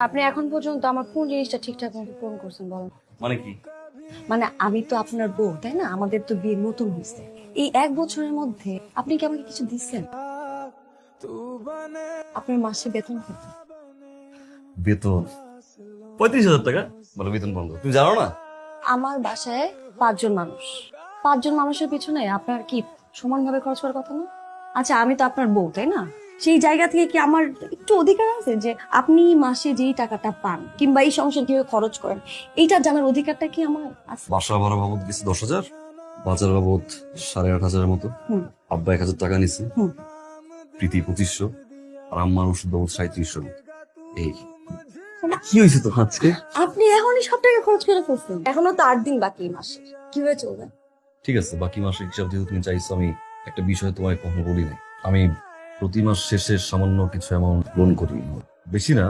আপনি এখন পর্যন্ত আমার কোন জিনিসটা ঠিকঠাক মতো পূরণ করছেন বলেন? মানে কি? মানে আমি তো আপনার বউ তাই না? আমাদের তো বিয়ে নতুন হয়েছে। এই এক বছরের মধ্যে আপনি কি আমাকে কিছু দিচ্ছেন? আপনার মাসে বেতন কত? বেতন? পঁয়ত্রিশ হাজার টাকা? বলে বেতন বন্ধ তুমি জানো না? আমার বাসায় পাঁচজন মানুষ। পাঁচজন মানুষের পিছনে আপনার কি সমানভাবে খরচ করার কথা না? আচ্ছা আমি তো আপনার বউ তাই না? সেই জায়গা থেকে কি আমার একটু অধিকার আছে যে আপনি মাসে যেই টাকাটা পান কিংবা এই সংসার কীভাবে খরচ করেন এইটা জানার অধিকারটা কি আমার আছে? বাসা ভাড়া বাবদ গেছে দশ হাজার বাজার বাবদ সাড়ে আট হাজারের মতো। আব্বা এক হাজার টাকা নিছে। হুম। প্রীতি পঁচিশশো আর আম্মার ওষুধ বাবদ সাঁত্রিশশো এই কি হয়েছে তো আজকে? আপনি এখনই সব টাকা খরচ করে ফেলছেন। এখনও তো আট দিন বাকি মাসে। কীভাবে চলবে? ঠিক আছে বাকি মাসের হিসাব যেহেতু তুমি চাইছো আমি একটা বিষয় তোমায় কখনো বলি নাই। আমি প্রতি মাস শেষে সামান্য কিছু অ্যামাউন্ট লোন করি। বেশি না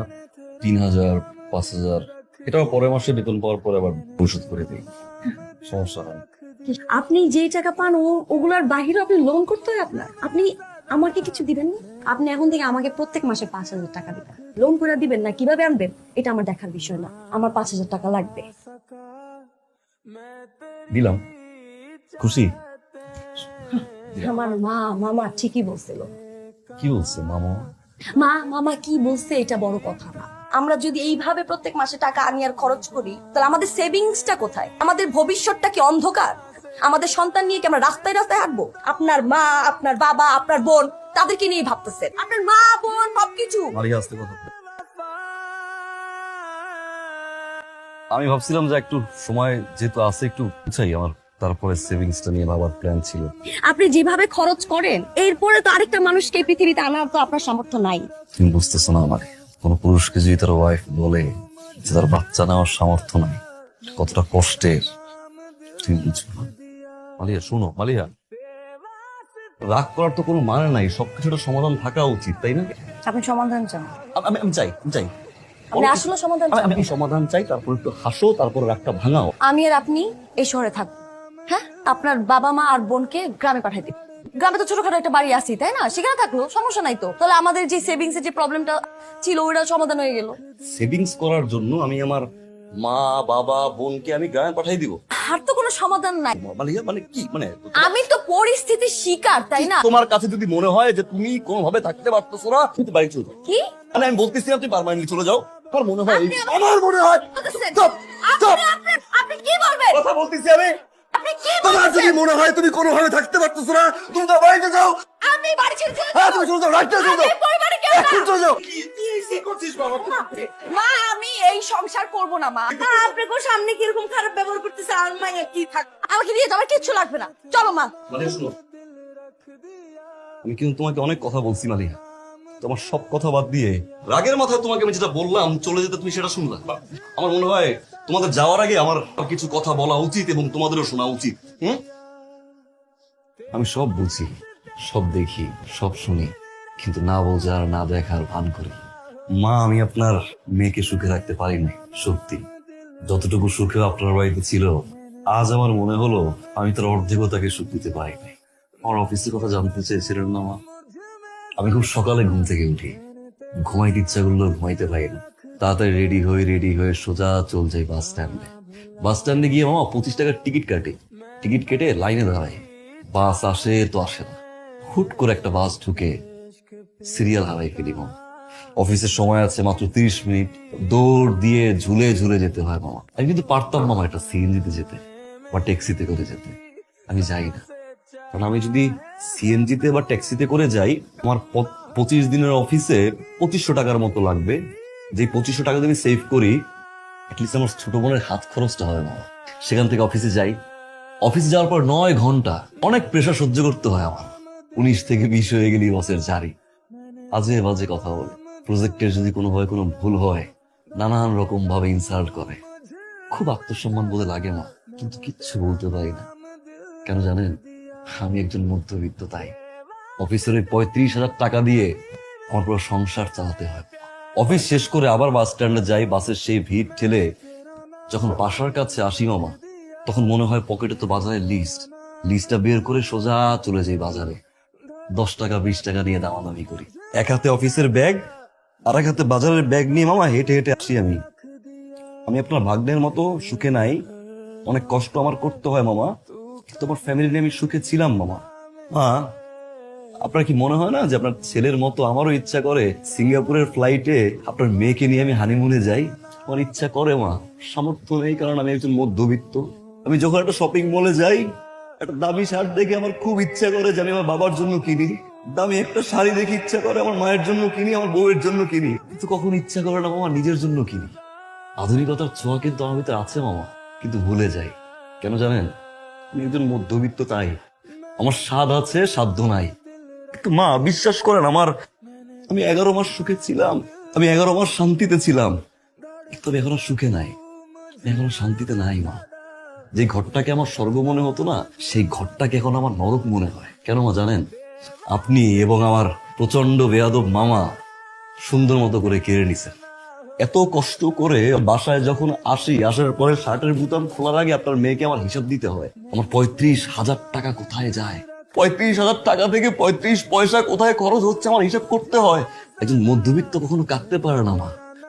তিন হাজার পাঁচ হাজার। এটাও পরের মাসে বেতন পাওয়ার পরে আবার পরিশোধ করে দিই। সমস্যা হয় আপনি যেই টাকা পান ওগুলার বাহিরে আপনি লোন করতে হয় আপনার? আপনি আমাকে কিছু দিবেন না? আপনি এখন থেকে আমাকে প্রত্যেক মাসে পাঁচ হাজার টাকা দিবেন। লোন করে দিবেন না কীভাবে আনবেন? এটা আমার দেখার বিষয় না। আমার পাঁচ হাজার টাকা লাগবে। দিলাম। খুশি? আমার মা মামা ঠিকই বলছিল। কি বলছে মামা? মা মামা কি বলছে এটা বড় কথা না। আমরা যদি এইভাবে প্রত্যেক মাসে টাকা আনি আর খরচ করি তাহলে আমাদের সেভিংসটা কোথায়? আমাদের ভবিষ্যৎটা কি অন্ধকার? আমাদের সন্তান নিয়ে কি আমরা রাস্তায় রাস্তায় হাঁটবো? আপনার মা আপনার বাবা আপনার বোন তাদেরকে নিয়ে ভাবতেছেন। আপনার মা বোন সবকিছু। কথা আমি ভাবছিলাম যে একটু সময় যেহেতু আছে একটু চাই আমার। তারপরে সেভিংসটা নিয়ে ভাবার প্ল্যান ছিল। আপনি যেভাবে খরচ করেন এরপরে তো আরেকটা মানুষকে এই পৃথিবীতে আনার তো আপনার সামর্থ্য নাই। তুমি বুঝতেছো না আমাকে কোন পুরুষকে যদি তার ওয়াইফ বলে যে তার বাচ্চা নেওয়ার সামর্থ্য নাই কতটা কষ্টের তুমি বুঝবে না। মালিয়া শোনো মালিয়া। রাগ করার তো কোনো মানে নাই সবকিছুটা সমাধান থাকা উচিত তাই না? আপনি সমাধান চান। আমি- আমি চাই আমি চাই আপনি আসলে সমাধান চান আমি সমাধান চাই তারপর একটু হাসো তারপর রাগটা ভাঙাও। আমি আর আপনি এই শহরে থাকব। আপনার বাবা মা আর বোনকে গ্রামে পাঠাই দিন গ্রামে তো ছোটখাটো একটা বাড়ি আছি তাই না? সেখানে থাকল সমস্যা নাই তো। তাহলে আমাদের যে সেভিংস এর যে প্রবলেমটা ছিল ওইটা সমাধান হয়ে গেল। সেভিংস করার জন্য আমি আমার মা বাবা বোনকে আমি গ্রামে পাঠাই দিব। আর তো কোনো সমাধান নাই। মালিয়া মানে কি? মানে আমি তো পরিস্থিতির শিকার তাই না? তোমার কাছে যদি মনে হয় যে তুমি কোনোভাবে থাকতে পারতেছো না তুমি বাড়ি চলে যাও। কি? মানে আমি বলতেছি না তুমি পারমানেন্টলি চলে যাও। আমার মনে হয় আমার মনে হয়! আপনি- কি বলবেন? কথা বলতেছি আমি। তোমার যদি মনে হয় তুমি কোনোভাবে থাকতে পারতেছো না তুমি তো বাড়িতে যাও। আপনি বাড়ি ছেড়ে চলে হ্যাঁ তুমি চলে যাও রাইটটা চলে যাও। আমি পরিবারে কেউ না। চলে যাও। কি কি কি করছিস বাবা? মা আমি এই সংসার করব না মা। আপনাকে সামনে কীরকম খারাপ ব্যবহার করতেছে আর মাইয়া কি থাক আমাকে দিয়ে যাবার কিচ্ছু লাগবে না। চলো মা। মানে আমি কিন্তু তোমাকে অনেক কথা বলছি মালিয়া। তোমার সব কথা বাদ দিয়ে রাগের মাথায় তোমাকে আমি যেটা বললাম চলে যেতে তুমি সেটা শুনলা। আমার মনে হয় তোমাদের যাওয়ার আগে আমার কিছু কথা বলা উচিত এবং তোমাদেরও শোনা উচিত আমি সব বুঝি, সব দেখি, সব শুনি, কিন্তু না বোঝার না দেখার ভান করি। মা, আমি আপনার মেয়েকে সুখে রাখতে পারি নাই সত্যি। যতটুকু সুখে আপনার বাড়িতে ছিল, আজ আমার মনে হলো আমি তার অর্ধেকও তাকে সুখ দিতে পারিনি। আমার অফিসের কথা জানতে চেয়েছিলেন না মা? আমি খুব সকালে ঘুম থেকে উঠি। ঘুমাইতে ইচ্ছা করলেও ঘুমাইতে পারি না। তাড়াতাড়ি রেডি হয়ে রেডি হয়ে সোজা চল যাই বাস স্ট্যান্ডে বাস স্ট্যান্ডে গিয়ে মামা পঁচিশ টাকার টিকিট কাটে। টিকিট কেটে লাইনে দাঁড়ায়। বাস আসে তো আসে না। হুট করে একটা বাস ঢুকে সিরিয়াল হারাই ফেলি মামা। অফিসের সময় আছে মাত্র তিরিশ মিনিট। দৌড় দিয়ে ঝুলে ঝুলে যেতে হয় মামা। আমি কিন্তু পারতাম মামা একটা সিএনজিতে যেতে বা ট্যাক্সিতে করে যেতে। আমি যাই না। কারণ আমি যদি সিএনজিতে বা ট্যাক্সিতে করে যাই, আমার পঁচিশ দিনের অফিসে পঁচিশশো টাকার মতো লাগবে। যে পঁচিশশো টাকা আমি সেভ করি আমার ছোট বোনের হাত খরচটা হয় না সেখান থেকে অফিসে যাই। অফিসে যাওয়ার পর নয় ঘণ্টা অনেক প্রেশার সহ্য করতে হয় আমার। উনিশ থেকে বিশ হয়ে গেলি বসের জারি আজে বাজে কথা বলে। প্রজেক্টের যদি কোনোভাবে কোনো ভুল হয়, নানান রকম ভাবে ইনসাল্ট করে। খুব আত্মসম্মান বলে লাগে মা কিন্তু কিচ্ছু বলতে পারি না। কেন জানেন? আমি একজন মধ্যবিত্ত, তাই। অফিসের ওই পঁয়ত্রিশ হাজার টাকা দিয়ে আমার পুরো সংসার চালাতে হয়। অফিস শেষ করে আবার বাস স্ট্যান্ডে যাই, বাসের সেই ভিড় ঠেলে যখন বাসার কাছে আসি মামা, তখন মনে হয় পকেটে তো বাজারের লিস্ট লিস্টটা বের করে সোজা চলে যাই বাজারে। দশ টাকা, বিশ টাকা নিয়ে দামাদামি করি। এক হাতে অফিসের ব্যাগ আর এক হাতে বাজারের ব্যাগ নিয়ে মামা হেঁটে হেঁটে আসি আমি। আমি আপনার ভাগ্নের মতো সুখে নাই। অনেক কষ্ট আমার করতে হয় মামা তোমার ফ্যামিলি নিয়ে আমি সুখে ছিলাম মামা। মা আপনার কি মনে হয় না যে আপনার ছেলের মতো আমারও ইচ্ছা করে সিঙ্গাপুরের ফ্লাইটে আপনার মেয়েকে নিয়ে আমি হানিমুনে যাই? আমার ইচ্ছা করে মা। সামর্থ্য নেই কারণ আমি একজন মধ্যবিত্ত। আমি যখন একটা শপিং মলে যাই, একটা দামি শার্ট দেখে আমার খুব ইচ্ছা করে যে আমি আমার বাবার জন্য কিনি। দামি একটা শাড়ি দেখে ইচ্ছা করে আমার মায়ের জন্য কিনি, আমার বউয়ের জন্য কিনি। কিন্তু কখন ইচ্ছা করে না মামা নিজের জন্য কিনি। আধুনিকতার ছোঁয়া কিন্তু আমার ভিতরে আছে মামা। কিন্তু ভুলে যাই। কেন জানেন? আমি একজন মধ্যবিত্ত তাই। আমার স্বাদ আছে সাধ্য নাই। মা, বিশ্বাস করেন আমার, আমি এগারো মাস সুখে ছিলাম, আমি এগারো মাস শান্তিতে ছিলাম। তবে এখন আর সুখে নাই, এখন শান্তিতে নাই মা। যে ঘরটাকে আমার স্বর্গ মনে হতো না, সেই ঘরটাকে এখন আমার নরক মনে হয়। কেন মা, জানেন? আপনি এবং আমার প্রচণ্ড বেয়াদব মামা সুন্দর মতো করে কেড়ে নিছেন। এত কষ্ট করে বাসায় যখন আসি, আসার পরে শার্টের বুতাম খোলার আগে আপনার মেয়েকে আমার হিসাব দিতে হয়। আমার পঁয়ত্রিশ হাজার টাকা কোথায় যায়? পঁয়ত্রিশ হাজার টাকা থেকে পঁয়ত্রিশ পয়সা কোথায় খরচ হচ্ছে আমার হিসাব করতে হয়। একজন মধ্যবিত্ত কখনো কাঁদতে পারে না, মা।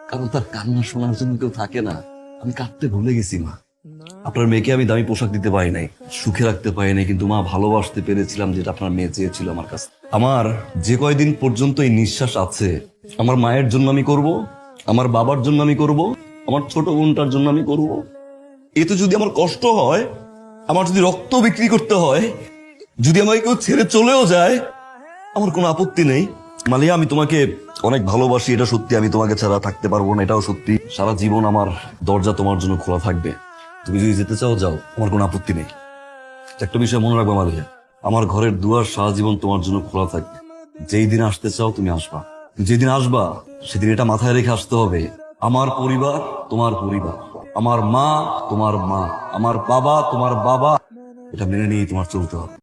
কারণ তার কান্না শোনার জন্য কেউ থাকে না। আমি কাঁদতে ভুলে গেছি, মা। আপনার মেয়েকে আমি দামি পোশাক দিতে পারি নাই, সুখে রাখতে পারি নাই, কিন্তু মা ভালোবাসতে পেরেছিলাম যেটা আপনার মেয়ে চেয়েছিল আমার কাছে। আমার যে কয়দিন পর্যন্ত এই নিঃশ্বাস আছে, আমার মায়ের জন্য আমি করব, আমার বাবার জন্য আমি করব, আমার ছোট বোনটার জন্য আমি করব। এতে যদি আমার কষ্ট হয়, আমার যদি রক্ত বিক্রি করতে হয় যদি আমাকে কেউ ছেড়ে চলেও যায়, আমার কোনো আপত্তি নেই। মালিয়া, আমি তোমাকে অনেক ভালোবাসি, এটা সত্যি, আমি তোমাকে ছাড়া থাকতে পারব না, এটাও সত্যি। সারা জীবন আমার দরজা তোমার জন্য খোলা থাকবে। তুমি যদি যেতে চাও, যাও, আমার কোনো আপত্তি নেই। একটা বিষয় মনে রাখবে মালিয়া, আমার ঘরের দুয়ার সারা জীবন তোমার জন্য খোলা থাকবে। যেই দিন আসতে চাও, তুমি আসবা। যেদিন আসবা, সেদিন এটা মাথায় রেখে আসতে হবে। আমার পরিবার, তোমার পরিবার। আমার মা, তোমার মা। আমার বাবা, তোমার বাবা। এটা মেনে নিয়ে তোমার চলতে হবে।